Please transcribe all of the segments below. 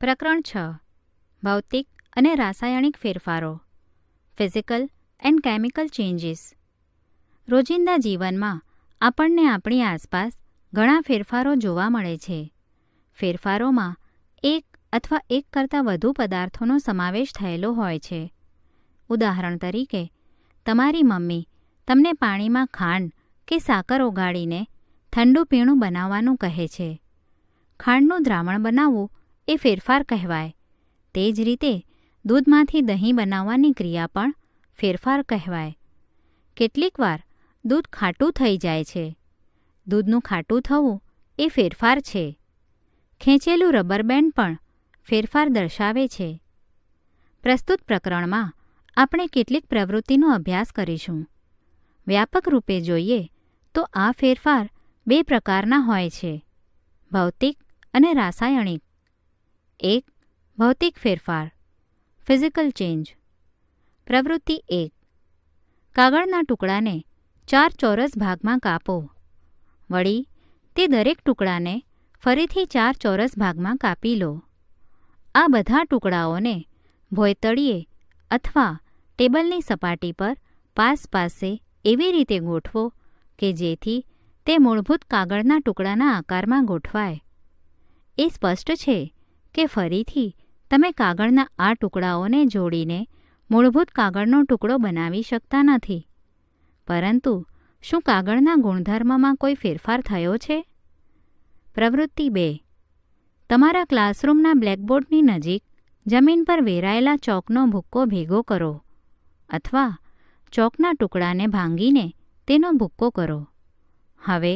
પ્રકરણ છ. ભૌતિક અને રાસાયણિક ફેરફારો. ફિઝિકલ એન્ડ કેમિકલ ચેન્જીસ રોજિંદા જીવનમાં આપણને આપણી આસપાસ ઘણા ફેરફારો જોવા મળે છે. ફેરફારોમાં એક અથવા એક કરતાં વધુ પદાર્થોનો સમાવેશ થયેલો હોય છે. ઉદાહરણ તરીકે, તમારી મમ્મી તમને પાણીમાં ખાંડ કે સાકર ઓગાળીને ઠંડુ પીણું બનાવવાનું કહે છે. ખાંડનું દ્રાવણ બનાવવું એ ફેરફાર કહેવાય. તે જ રીતે દૂધમાંથી દહીં બનાવવાની ક્રિયા પણ ફેરફાર કહેવાય. કેટલીકવાર દૂધ ખાટું થઈ જાય છે. દૂધનું ખાટું થવું એ ફેરફાર છે. ખેંચેલું રબર બેન્ડ પણ ફેરફાર દર્શાવે છે. પ્રસ્તુત પ્રકરણમાં આપણે કેટલીક પ્રવૃત્તિનો અભ્યાસ કરીશું. વ્યાપક રૂપે જોઈએ તો આ ફેરફાર બે પ્રકારના હોય છે. ભૌતિક અને રાસાયણિક. એક, ભૌતિક ફેરફાર. ફિઝિકલ ચેન્જ પ્રવૃત્તિ એક. કાગળના ટુકડાને ચાર ચોરસ ભાગમાં કાપો. વળી, તે દરેક ટુકડાને ફરીથી ચાર ચોરસ ભાગમાં કાપી લો. આ બધા ટુકડાઓને ભોયતળીએ અથવા ટેબલની સપાટી પર પાસ પાસે એવી રીતે ગોઠવો કે જેથી તે મૂળભૂત કાગળના ટુકડાના આકારમાં ગોઠવાય. એ સ્પષ્ટ છે? કે ફરીથી તમે કાગળના આ ટુકડાઓને જોડીને મૂળભૂત કાગળનો ટુકડો બનાવી શકતા નથી. પરંતુ શું કાગળના ગુણધર્મમાં કોઈ ફેરફાર થયો છે? પ્રવૃત્તિ બે. તમારા ક્લાસરૂમના બ્લેકબોર્ડની નજીક જમીન પર વેરાયેલા ચોકનો ભૂક્કો ભેગો કરો અથવા ચોકના ટુકડાને ભાંગીને તેનો ભૂક્કો કરો. હવે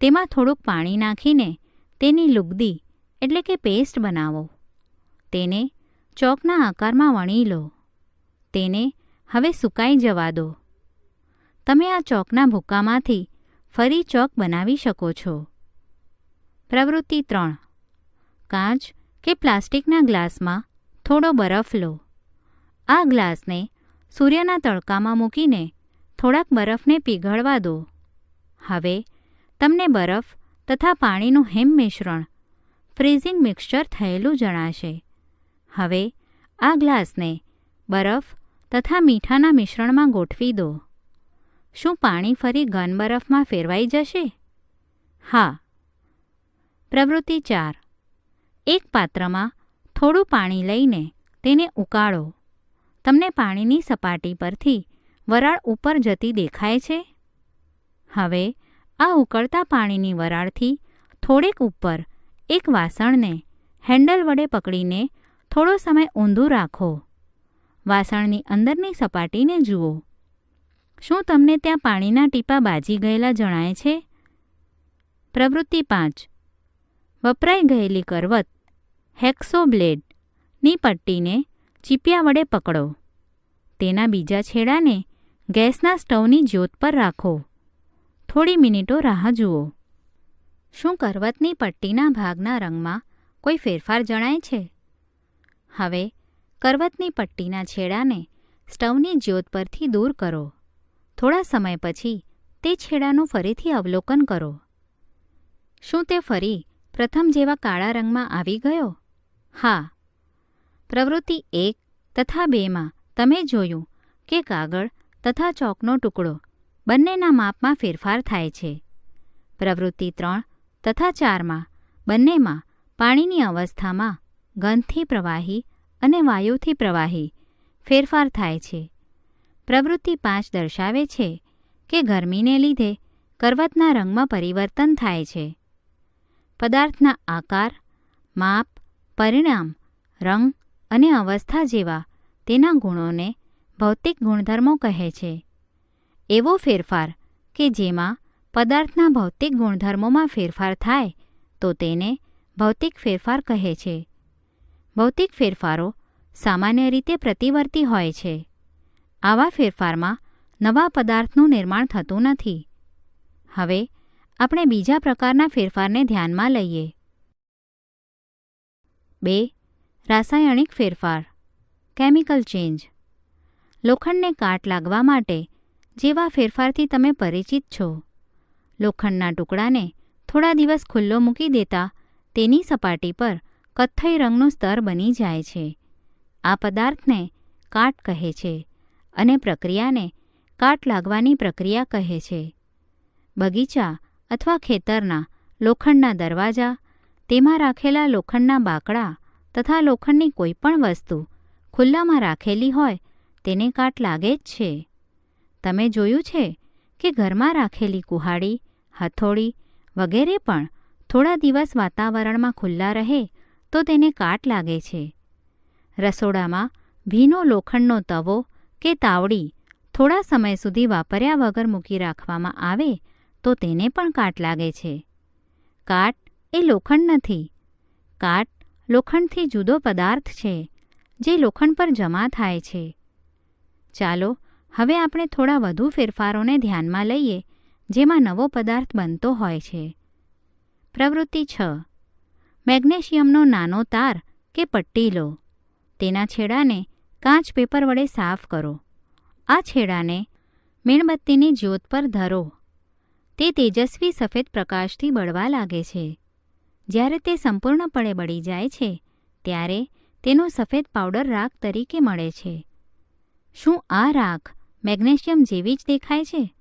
તેમાં થોડુંક પાણી નાખીને તેની લુગદી એટલે કે પેસ્ટ બનાવો. તેને ચોકના આકારમાં વણી લો. તેને હવે સુકાઈ જવા દો. તમે આ ચોકના ભૂક્કામાંથી ફરી ચોક બનાવી શકો છો. પ્રવૃત્તિ ત્રણ. કાચ કે પ્લાસ્ટિકના ગ્લાસમાં થોડો બરફ લો. આ ગ્લાસને સૂર્યના તડકામાં મૂકીને થોડાક બરફને પીઘળવા દો. હવે તમને બરફ તથા પાણીનું હેમ મિશ્રણ ફ્રીઝિંગ મિક્સચર થયેલું જણાશે. હવે આ ગ્લાસને બરફ તથા મીઠાના મિશ્રણમાં ગોઠવી દો. શું પાણી ફરી ઘન બરફમાં ફેરવાઈ જશે? હા. પ્રવૃત્તિ ચાર. એક પાત્રમાં થોડું પાણી લઈને તેને ઉકાળો. તમને પાણીની સપાટી પરથી વરાળ ઉપર જતી દેખાય છે? હવે આ ઉકળતા પાણીની વરાળથી થોડેક ઉપર એક વાસણને હેન્ડલ વડે પકડીને થોડો સમય ઊંધું રાખો. વાસણની અંદરની સપાટીને જુઓ. શું તમને ત્યાં પાણીના ટીપા બાજી ગયેલા જણાય છે? પ્રવૃત્તિ પાંચ. વપરાઈ ગયેલી કરવત, હેક્સો બ્લેડની પટ્ટીને ચીપિયા વડે પકડો. તેના બીજા છેડાને ગેસના સ્ટવની જ્યોત પર રાખો. થોડી મિનિટો રાહ જુઓ. શું કરવતની પટ્ટીના ભાગના રંગમાં કોઈ ફેરફાર જણાય છે? હવે, કરવતની પટ્ટીના છેડાને સ્ટવની જ્યોત પરથી દૂર કરો. થોડા સમય પછી તે છેડાનું ફરીથી અવલોકન કરો. શું તે ફરી પ્રથમ જેવા કાળા રંગમાં આવી ગયો? હા. પ્રવૃત્તિ એક તથા બેમાં તમે જોયું કે કાગળ તથા ચોકનો ટુકડો બંનેના માપમાં ફેરફાર થાય છે. પ્રવૃત્તિ ત્રણ તથા ચારમાં, બંનેમાં, પાણીની અવસ્થામાં, ગંધથી પ્રવાહી અને વાયુથી પ્રવાહી, ફેરફાર થાય છે. પ્રવૃત્તિ પાંચ દર્શાવે છે કે ગરમીને લીધે કરવતના રંગમાં પરિવર્તન થાય છે. પદાર્થના આકાર, માપ, પરિણામ, રંગ અને અવસ્થા જેવા તેના ગુણોને ભૌતિક ગુણધર્મો કહે છે. એવો ફેરફાર કે જેમાં પદાર્થના ભૌતિક ગુણધર્મોમાં ફેરફાર થાય, તો તેને ભૌતિક ફેરફાર કહે છે. ભૌતિક ફેરફારો સામાન્ય રીતે પ્રતિવર્તી હોય છે. આવા ફેરફારમાં નવા પદાર્થનું નિર્માણ થતું નથી. હવે આપણે બીજા પ્રકારના ફેરફારને ધ્યાનમાં લઈએ. બે, રાસાયણિક ફેરફાર. Chemical change. લોખંડને કાટ લાગવા માટે જેવા ફેરફારથી તમે પરિચિત છો. લોખંડના ટુકડાને થોડા દિવસ ખુલ્લો મૂકી દેતા તેની સપાટી પર કથ્થઈ રંગનું સ્તર બની જાય છે. આ પદાર્થને કાટ કહે છે અને પ્રક્રિયાને કાટ લાગવાની પ્રક્રિયા કહે છે. બગીચા અથવા ખેતરના લોખંડના દરવાજા, તેમાં રાખેલા લોખંડના બાકડા તથા લોખંડની કોઈ પણ વસ્તુ ખુલ્લામાં રાખેલી હોય તેને કાટ લાગે જ છે. તમે જોયું છે કે ઘરમાં રાખેલી કુહાડી હથોડી વગેરે પણ થોડા દિવસ વાતાવરણમાં ખુલ્લા રહે તો તેને કાટ લાગે છે. રસોડામાં ભીનો લોખંડનો તવો કે તાવડી થોડા સમય સુધી વાપર્યા વગર મૂકી રાખવામાં આવે તો તેને પણ કાટ લાગે છે. કાટ એ લોખંડ નથી. કાટ લોખંડથી જુદો પદાર્થ છે, જે લોખંડ પર જમા થાય છે. ચાલો, હવે આપણે થોડા વધુ ફેરફારોને ધ્યાનમાં લઈએ જેમાં નવો પદાર્થ બનતો હોય છે. પ્રવૃત્તિ છ. મેગ્નેશિયમનો નાનો તાર કે પટ્ટી લો. તેના છેડાને કાચ પેપર વડે સાફ કરો. આ છેડાને મીણબત્તીની જ્યોત પર ધરો. તે તેજસ્વી સફેદ પ્રકાશથી બળવા લાગે છે. જ્યારે તે સંપૂર્ણપણે બળી જાય છે, ત્યારે તેનો સફેદ પાવડર રાખ તરીકે મળે છે. શું આ રાખ મેગ્નેશિયમ જેવી જ દેખાય છે?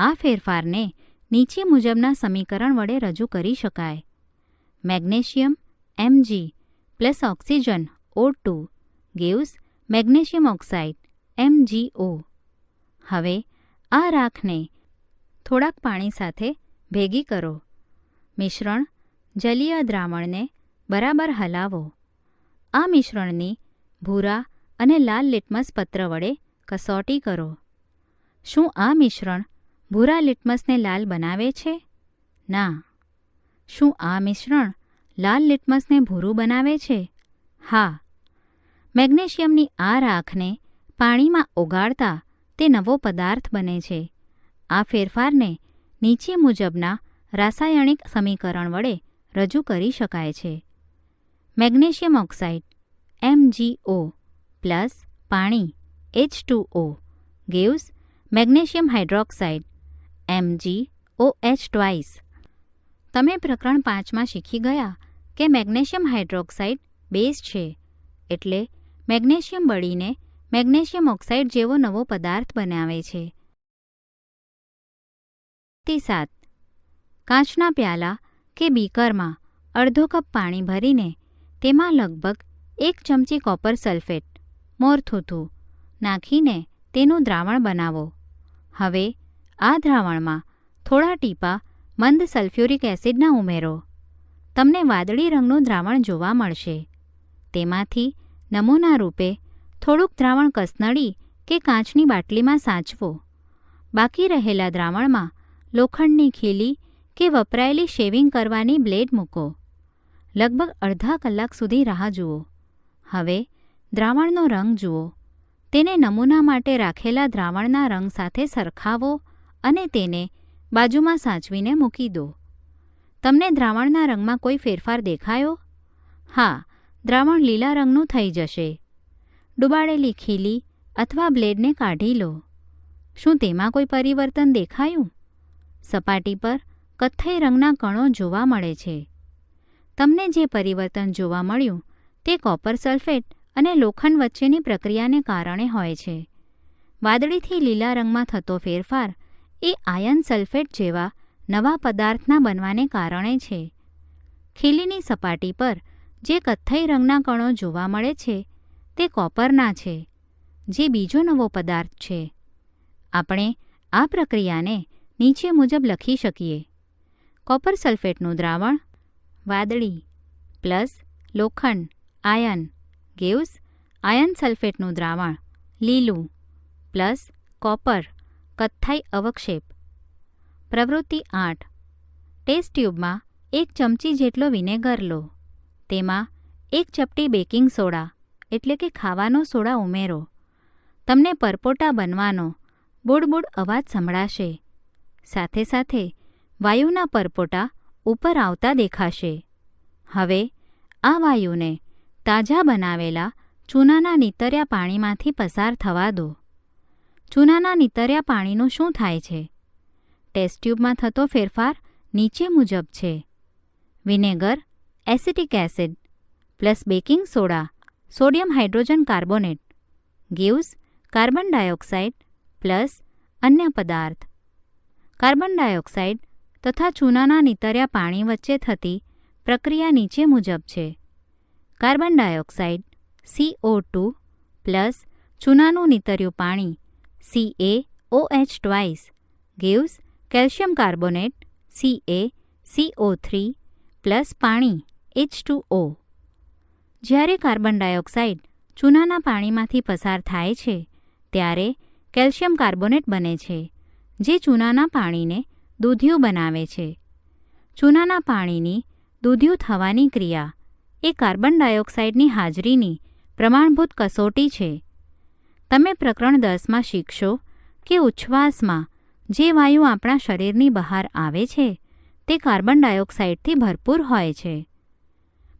આ ફેરફારને નીચે મુજબના સમીકરણ વડે રજૂ કરી શકાય. Magnesium MG plus oxygen O two. Gives magnesium oxide MGO હવે આ રાખને થોડાક પાણી સાથે ભેગી કરો. મિશ્રણ જલીય દ્રાવણને બરાબર હલાવો. આ મિશ્રણની ભૂરા અને લાલ લિટમસ પત્ર વડે કસોટી કરો. શું આ મિશ્રણ ભૂરા લિટમસને લાલ બનાવે છે? ના. શું આ મિશ્રણ લાલ લિટમસને ભૂરું બનાવે છે? હા. મેગ્નેશિયમની આ રાખને પાણીમાં ઓગાળતા તે નવો પદાર્થ બને છે. આ ફેરફારને નીચે મુજબના રાસાયણિક સમીકરણ વડે રજૂ કરી શકાય છે. મેગ્નેશિયમ ઓક્સાઇડ એમજીઓ પ્લસ પાણી, H two O gives magnesium hydroxide MG O H twice તમે પ્રકરણ પાંચમાં શીખી ગયા કે મેગ્નેશિયમ હાઇડ્રોક્સાઇડ બેઝ છે એટલે મેગ્નેશિયમ બળીને મેગ્નેશિયમ ઓક્સાઇડ જેવો નવો પદાર્થ બનાવે છે. તે સાત. કાચના પ્યાલા કે બીકરમાં અડધો કપ પાણી ભરીને તેમાં લગભગ એક ચમચી કોપર સલ્ફેટ મોરથૂથું નાખીને તેનું દ્રાવણ બનાવો. હવે આ દ્રાવણમાં થોડા ટીપા મંદ સલ્ફ્યુરિક એસિડના ઉમેરો. તમને વાદળી રંગનું દ્રાવણ જોવા મળશે. તેમાંથી નમૂના રૂપે થોડુંક દ્રાવણ કસનળી કે કાચની બાટલીમાં સાચવો. બાકી રહેલા દ્રાવણમાં લોખંડની ખીલી કે વપરાયેલી શેવિંગ કરવાની બ્લેડ મૂકો. લગભગ અડધા કલાક સુધી રાહ જુઓ. હવે દ્રાવણનો રંગ જુઓ. તેને નમૂના માટે રાખેલા દ્રાવણના રંગ સાથે સરખાવો અને તેને બાજુમાં સાચવીને મૂકી દો. તમને દ્રાવણના રંગમાં કોઈ ફેરફાર દેખાયો? હા, દ્રાવણ લીલા રંગનું થઈ જશે. ડૂબાડેલી ખીલી અથવા બ્લેડને કાઢી લો. શું તેમાં કોઈ પરિવર્તન દેખાયું? સપાટી પર કથ્થઈ રંગના કણો જોવા મળે છે. તમને જે પરિવર્તન જોવા મળ્યું તે કોપર સલ્ફેટ અને લોખંડ વચ્ચેની પ્રક્રિયાને કારણે હોય છે. વાદળીથી લીલા રંગમાં થતો ફેરફાર એ આયન સલ્ફેટ જેવા નવા પદાર્થના બનવાને કારણે છે. ખીલીની સપાટી પર જે કથ્થઈ રંગના કણો જોવા મળે છે, તે કોપરના છે, જે બીજો નવો પદાર્થ છે. આપણે આ પ્રક્રિયાને નીચે મુજબ લખી શકીએ. કોપર સલ્ફેટનું દ્રાવણ, વાદળી, પ્લસ, લોખંડ, આયન ગેવ્સ આયન સલ્ફેટનું દ્રાવણ, લીલું, પ્લસ, કોપર. કથ્થાઈ અવક્ષેપ. પ્રવૃત્તિ આઠ. ટેસ્ટ ટ્યુબમાં એક ચમચી જેટલો વિનેગર લો. તેમાં એક ચપટી બેકિંગ સોડા, એટલે કે ખાવાનો સોડા ઉમેરો. તમને પરપોટા બનવાનો બુડબુડ અવાજ સંભળાશે. સાથે સાથે વાયુના પરપોટા ઉપર આવતા દેખાશે. હવે આ વાયુને તાજા બનાવેલા ચૂનાના નીતર્યા પાણીમાંથી પસાર થવા દો. ચૂનાના નીતર્યા પાણીનું શું થાય છે? ટેસ્ટ ટ્યુબમાં થતો ફેરફાર નીચે મુજબ છે. Vinegar, acetic acid, plus baking soda, sodium hydrogen carbonate, gives, carbon dioxide, plus અન્ય પદાર્થ. કાર્બન ડાયોક્સાઇડ તથા ચૂનાના નીતર્યા પાણી વચ્ચે થતી પ્રક્રિયા નીચે મુજબ છે. Carbon dioxide CO two, plus ચૂનાનું નીતર્યું પાણી H twice gives A CO three plus પાણી એચ ટુ ઓ જ્યારે કાર્બન ડાયોક્સાઇડ ચૂનાના પાણીમાંથી પસાર થાય છે, ત્યારે કેલ્શિયમ કાર્બોનેટ બને છે, જે ચૂનાના પાણીને દૂધિયું બનાવે છે. ચૂનાના પાણીની દૂધિયું થવાની ક્રિયા એ કાર્બન ડાયોક્સાઇડની હાજરીની પ્રમાણભૂત કસોટી છે. તમે પ્રકરણ દસમાં શીખશો કે ઉચ્છ્વાસમાં જે વાયુ આપણા શરીરની બહાર આવે છે, તે કાર્બન ડાયોક્સાઇડથી ભરપૂર હોય છે.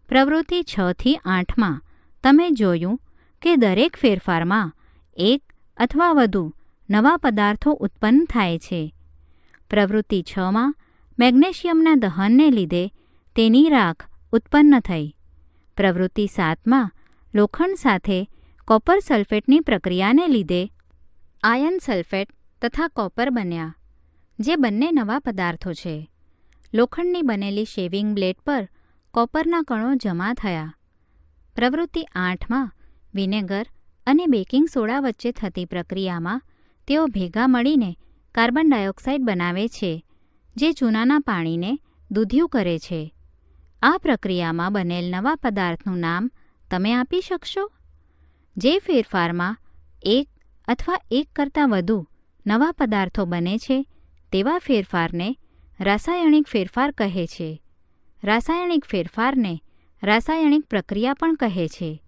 પ્રવૃત્તિ છથી આઠમાં તમે જોયું કે દરેક ફેરફારમાં એક અથવા વધુ નવા પદાર્થો ઉત્પન્ન થાય છે. પ્રવૃત્તિ છમાં મેગ્નેશિયમના દહનને લીધે તેની રાખ ઉત્પન્ન થઈ. પ્રવૃત્તિ સાતમાં લોખંડ સાથે કોપર સલ્ફેટની પ્રક્રિયાને લીધે આયન સલ્ફેટ તથા કોપર બન્યા, જે બંને નવા પદાર્થો છે. લોખંડની બનેલી શેવિંગ બ્લેડ પર કોપરના કણો જમા થયા. પ્રવૃત્તિ આઠમાં વિનેગર અને બેકિંગ સોડા વચ્ચે થતી પ્રક્રિયામાં તેઓ ભેગા મળીને કાર્બન ડાયોક્સાઇડ બનાવે છે, જે ચૂનાના પાણીને દૂધિયું કરે છે. આ પ્રક્રિયામાં બનેલ નવા પદાર્થનું નામ તમે આપી શકશો? જે ફેરફારમાં એક અથવા એક કરતાં વધુ નવા પદાર્થો બને છે, તેવા ફેરફારને રાસાયણિક ફેરફાર કહે છે. રાસાયણિક ફેરફારને રાસાયણિક પ્રક્રિયા પણ કહે છે.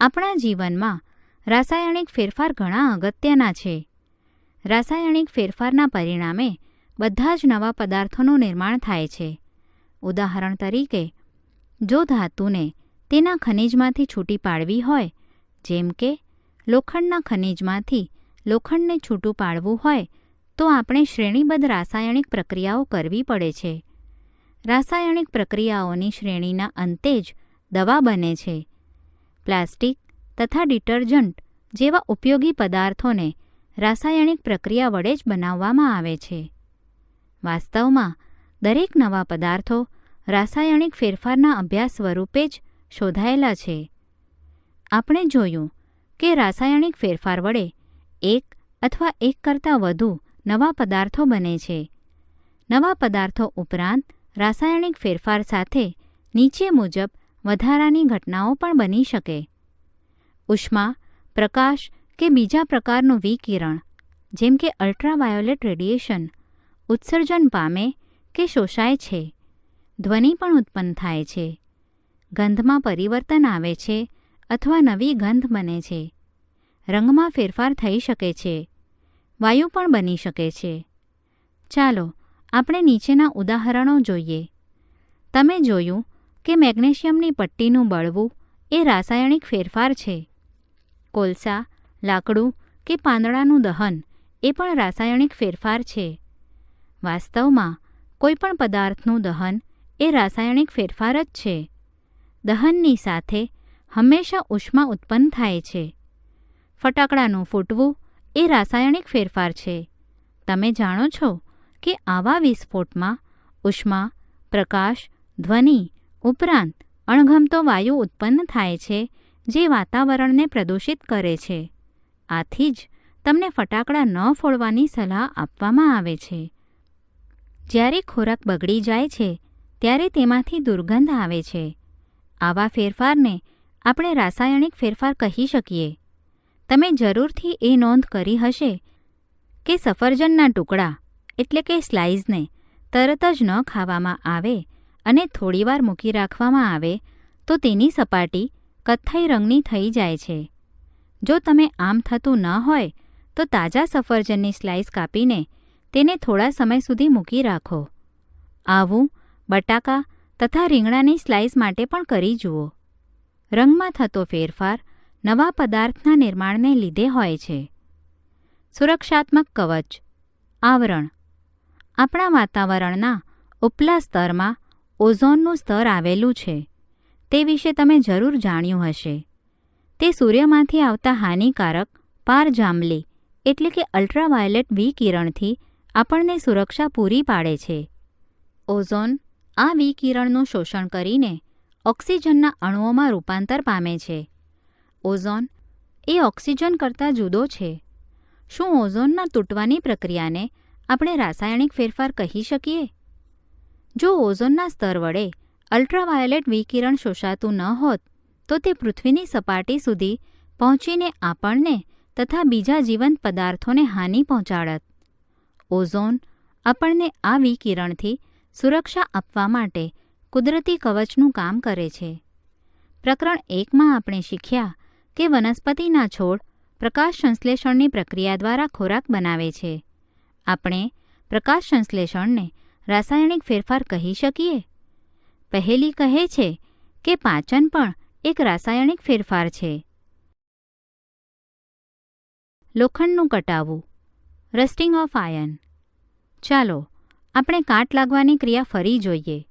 આપણા જીવનમાં રાસાયણિક ફેરફાર ઘણા અગત્યના છે. રાસાયણિક ફેરફારના પરિણામે બધા જ નવા પદાર્થોનું નિર્માણ થાય છે. ઉદાહરણ તરીકે, જો ધાતુને તેના ખનિજમાંથી છૂટી પાડવી હોય જેમ કે, લોખંડના ખનિજમાંથી લોખંડને છૂટું પાડવું હોય, તો આપણે શ્રેણીબદ્ધ રાસાયણિક પ્રક્રિયાઓ કરવી પડે છે. રાસાયણિક પ્રક્રિયાઓની શ્રેણીના અંતે જ દવા બને છે. પ્લાસ્ટિક તથા ડિટર્જન્ટ જેવા ઉપયોગી પદાર્થોને રાસાયણિક પ્રક્રિયા વડે જ બનાવવામાં આવે છે. વાસ્તવમાં, દરેક નવા પદાર્થો રાસાયણિક ફેરફારના અભ્યાસ સ્વરૂપે જ શોધાયેલા છે. આપણે જોયું કે રાસાયણિક ફેરફાર વડે એક અથવા એક કરતાં વધુ નવા પદાર્થો બને છે. નવા પદાર્થો ઉપરાંત રાસાયણિક ફેરફાર સાથે નીચે મુજબ વધારાની ઘટનાઓ પણ બની શકે. ઉષ્મા, પ્રકાશ કે બીજા પ્રકારનું વિકિરણ, જેમ કે અલ્ટ્રાવાયોલેટ રેડિયેશન ઉત્સર્જન પામે કે શોષાય છે, ધ્વનિ પણ ઉત્પન્ન થાય છે. ગંધમાં પરિવર્તન આવે છે અથવા નવી ગંધ બને છે. રંગમાં ફેરફાર થઈ શકે છે. વાયુ પણ બની શકે છે. ચાલો, આપણે નીચેના ઉદાહરણો જોઈએ. તમે જોયું કે મેગ્નેશિયમની પટ્ટીનું બળવું એ રાસાયણિક ફેરફાર છે. કોલસા, લાકડું કે પાંદડાનું દહન એ પણ રાસાયણિક ફેરફાર છે. વાસ્તવમાં, કોઈપણ પદાર્થનું દહન એ રાસાયણિક ફેરફાર જ છે. દહનની સાથે હંમેશા ઉષ્મા ઉત્પન્ન થાય છે. ફટાકડાનું ફૂટવું એ રાસાયણિક ફેરફાર છે. તમે જાણો છો કે આવા વિસ્ફોટમાં ઉષ્મા, પ્રકાશ, ધ્વનિ ઉપરાંત અણગમતો વાયુ ઉત્પન્ન થાય છે જે વાતાવરણને પ્રદૂષિત કરે છે. આથી જ તમને ફટાકડા ન ફોડવાની સલાહ આપવામાં આવે છે. જ્યારે ખોરાક બગડી જાય છે, ત્યારે તેમાંથી દુર્ગંધ આવે છે. આવા ફેરફારને આપણે રાસાયણિક ફેરફાર કહી શકીએ. તમે જરૂરથી એ નોંધ કરી હશે કે સફરજનના ટુકડા, એટલે કે સ્લાઇઝને તરત જ ન ખાવામાં આવે અને થોડીવાર મૂકી રાખવામાં આવે, તો તેની સપાટી કથ્થઈ રંગની થઈ જાય છે. જો તમે આમ થતું ન હોય, તો તાજા સફરજનની સ્લાઇસ કાપીને તેને થોડા સમય સુધી મૂકી રાખો. આવું બટાકા તથા રીંગણાની સ્લાઇસ માટે પણ કરી જુઓ. રંગમાં થતો ફેરફાર નવા પદાર્થના નિર્માણને લીધે હોય છે. સુરક્ષાત્મક કવચ, આવરણ. આપણા વાતાવરણના ઉપલા સ્તરમાં ઓઝોનનું સ્તર આવેલું છે. તે વિશે તમે જરૂર જાણ્યું હશે. તે સૂર્યમાંથી આવતા હાનિકારક પારજાંબલી એટલે કે અલ્ટ્રાવાયોલેટ વિકિરણથી આપણને સુરક્ષા પૂરી પાડે છે. ઓઝોન આ વિકિરણનું શોષણ કરીને ઓક્સિજનના અણુઓમાં રૂપાંતર પામે છે. ઓઝોન એ ઓક્સિજન કરતાં જુદો છે. શું ઓઝોનના તૂટવાની પ્રક્રિયાને આપણે રાસાયણિક ફેરફાર કહી શકીએ? જો ઓઝોનના સ્તર વડે અલ્ટ્રાવાયોલેટ વિકિરણ શોષાતું ન હોત, તો તે પૃથ્વીની સપાટી સુધી પહોંચીને આપણને તથા બીજા જીવંત પદાર્થોને હાનિ પહોંચાડત. ઓઝોન આપણને આ વિકિરણથી સુરક્ષા આપવા માટે કુદરતી કવચનું કામ કરે છે. પ્રકરણ એકમાં આપણે શીખ્યા કે વનસ્પતિના છોડ પ્રકાશ સંશ્લેષણની પ્રક્રિયા દ્વારા ખોરાક બનાવે છે. આપણે પ્રકાશ સંશ્લેષણને રાસાયણિક ફેરફાર કહી શકીએ? પહેલી કહે છે કે પાચન પણ એક રાસાયણિક ફેરફાર છે. લોખંડનું કટાવવું રસ્ટિંગ ઓફ આયન. ચાલો, આપણે કાટ લાગવાની ક્રિયા ફરી જોઈએ.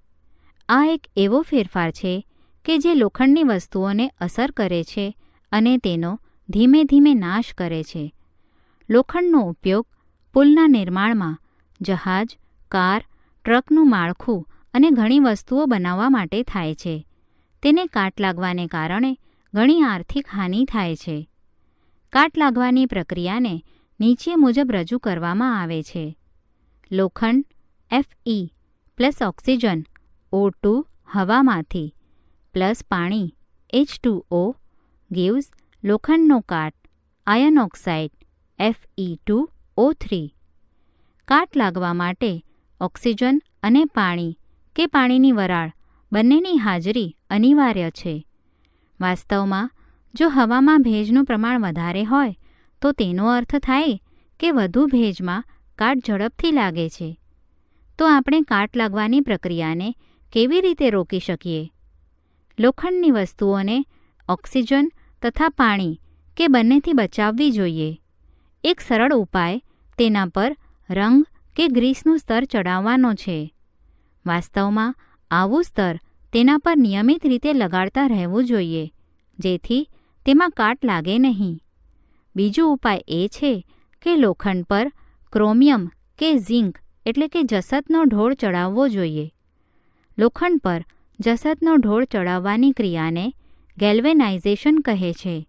આ એક એવો ફેરફાર છે કે જે લોખંડની વસ્તુઓને અસર કરે છે અને તેનો ધીમે ધીમે નાશ કરે છે. લોખંડનો ઉપયોગ પુલના નિર્માણમાં જહાજ, કાર, ટ્રકનું માળખું અને ઘણી વસ્તુઓ બનાવવા માટે થાય છે. તેને કાટ લાગવાને કારણે ઘણી આર્થિક હાનિ થાય છે. કાટ લાગવાની પ્રક્રિયાને નીચે મુજબ રજૂ કરવામાં આવે છે. લોખંડ FE plus oxygen O two હવામાંથી. Plus પાણી એચ ટુ ઓ ગીવ્સ લોખંડનો કાટ iron oxide FE two O three કાટ લાગવા માટે ઓક્સિજન અને પાણી કે પાણીની વરાળ બંનેની હાજરી અનિવાર્ય છે. વાસ્તવમાં, જો હવામાં ભેજનું પ્રમાણ વધારે હોય, તો તેનો અર્થ થાય કે વધુ ભેજમાં કાટ ઝડપથી લાગે છે. તો આપણે કાટ લાગવાની પ્રક્રિયાને કેવી રીતે રોકી શકીએ? લોખંડની વસ્તુઓને ઓક્સિજન તથા પાણી કે બંનેથી બચાવવી જોઈએ. એક સરળ ઉપાય તેના પર રંગ કે ગ્રીસનું સ્તર ચડાવવાનો છે. વાસ્તવમાં આવું સ્તર તેના પર નિયમિત રીતે લગાડતા રહેવું જોઈએ, જેથી તેમાં કાટ લાગે નહીં. બીજો ઉપાય એ છે કે લોખંડ પર ક્રોમિયમ કે ઝિંક એટલે કે જસતનો ઢોળ ચડાવવો જોઈએ. લોખંડ પર જસતનો ઢોળ ચડાવવાની ક્રિયાને ગેલ્વેનાઇઝેશન કહે છે.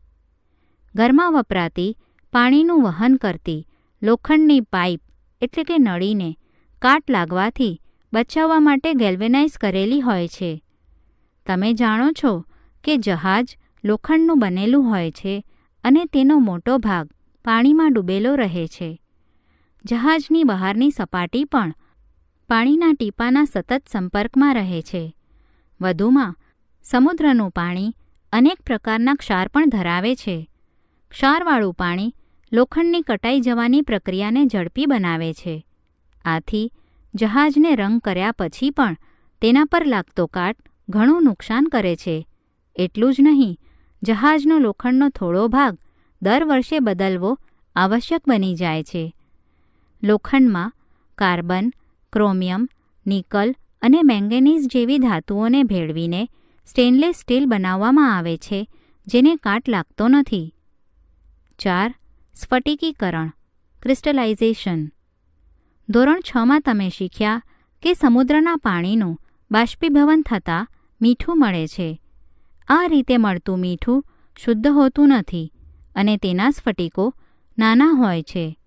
ઘરમાં વપરાતી પાણીનું વહન કરતી લોખંડની પાઇપ એટલે કે નળીને કાટ લાગવાથી બચાવવા માટે ગેલ્વેનાઇઝ કરેલી હોય છે. તમે જાણો છો કે જહાજ લોખંડનું બનેલું હોય છે અને તેનો મોટો ભાગ પાણીમાં ડૂબેલો રહે છે. જહાજની બહારની સપાટી પણ પાણીના ટીપાના સતત સંપર્કમાં રહે છે. વધુમાં, સમુદ્રનું પાણી અનેક પ્રકારના ક્ષાર પણ ધરાવે છે. ક્ષારવાળું પાણી લોખંડની કટાઈ જવાની પ્રક્રિયાને ઝડપી બનાવે છે. આથી, જહાજને રંગ કર્યા પછી પણ તેના પર લાગતો કાટ ઘણું નુકસાન કરે છે. એટલું જ નહીં, જહાજનો લોખંડનો થોડો ભાગ દર વર્ષે બદલવો આવશ્યક બની જાય છે. લોખંડમાં કાર્બન ક્રોમિયમ, નિકલ અને મેંગેનીઝ જેવી ધાતુઓને ભેળવીને સ્ટેનલેસ સ્ટીલ બનાવવામાં આવે છે, જેને કાટ લાગતો નથી. ચાર, સ્ફટિકીકરણ, ક્રિસ્ટલાઇઝેશન. ધોરણ છમાં તમે શીખ્યા કે સમુદ્રના પાણીનું બાષ્પીભવન થતાં મીઠું મળે છે. આ રીતે મળતું મીઠું શુદ્ધ હોતું નથી અને તેના સ્ફટિકો નાના હોય છે.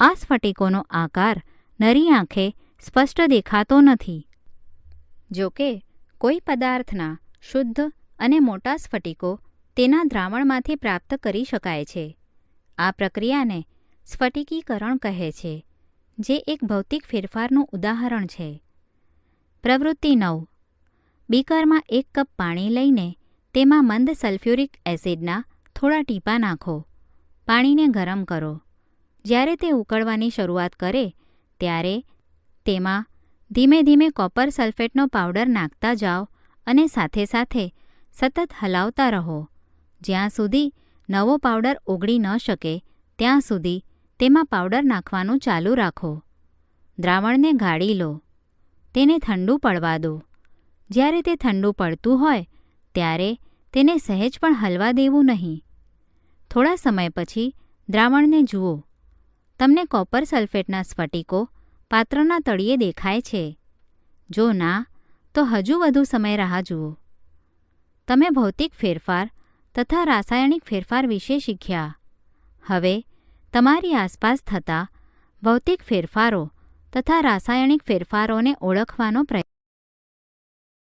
આ સ્ફટિકોનો આકાર નરી આંખે સ્પષ્ટ દેખાતો નથી. જો કે કોઈ પદાર્થના શુદ્ધ અને મોટા સ્ફટિકો તેના દ્રાવણમાંથી પ્રાપ્ત કરી શકાય છે. આ પ્રક્રિયાને સ્ફટિકીકરણ કહે છે, જે એક ભૌતિક ફેરફારનું ઉદાહરણ છે. પ્રવૃત્તિ નવ. બીકરમાં એક કપ પાણી લઈને તેમાં મંદ સલ્ફ્યુરિક એસિડના થોડા ટીપા નાખો. પાણીને ગરમ કરો. જ્યારે તે ઉકળવાની શરૂઆત કરે, ત્યારે તેમાં ધીમે ધીમે કોપર સલ્ફેટનો પાવડર નાખતા જાઓ અને સાથે સાથે સતત હલાવતા રહો. જ્યાં સુધી નવો પાવડર ઓગળી ન શકે, ત્યાં સુધી તેમાં પાવડર નાખવાનું ચાલુ રાખો. દ્રાવણને ગાળી લો. તેને ઠંડુ પડવા દો. જ્યારે તે ઠંડુ પડતું હોય, ત્યારે તેને સહેજ પણ હલવા દેવું નહીં. થોડા સમય પછી દ્રાવણને જુઓ. તમને કોપર સલ્ફેટના સ્ફટિકો પાત્રના તળિયે દેખાય છે. જો ના, તો હજુ વધુ સમય રાહ જુઓ. તમે ભૌતિક ફેરફાર તથા રાસાયણિક ફેરફાર વિશે શીખ્યા. હવે, તમારી આસપાસ થતા ભૌતિક ફેરફારો તથા રાસાયણિક ફેરફારોને ઓળખવાનો પ્રયત્ન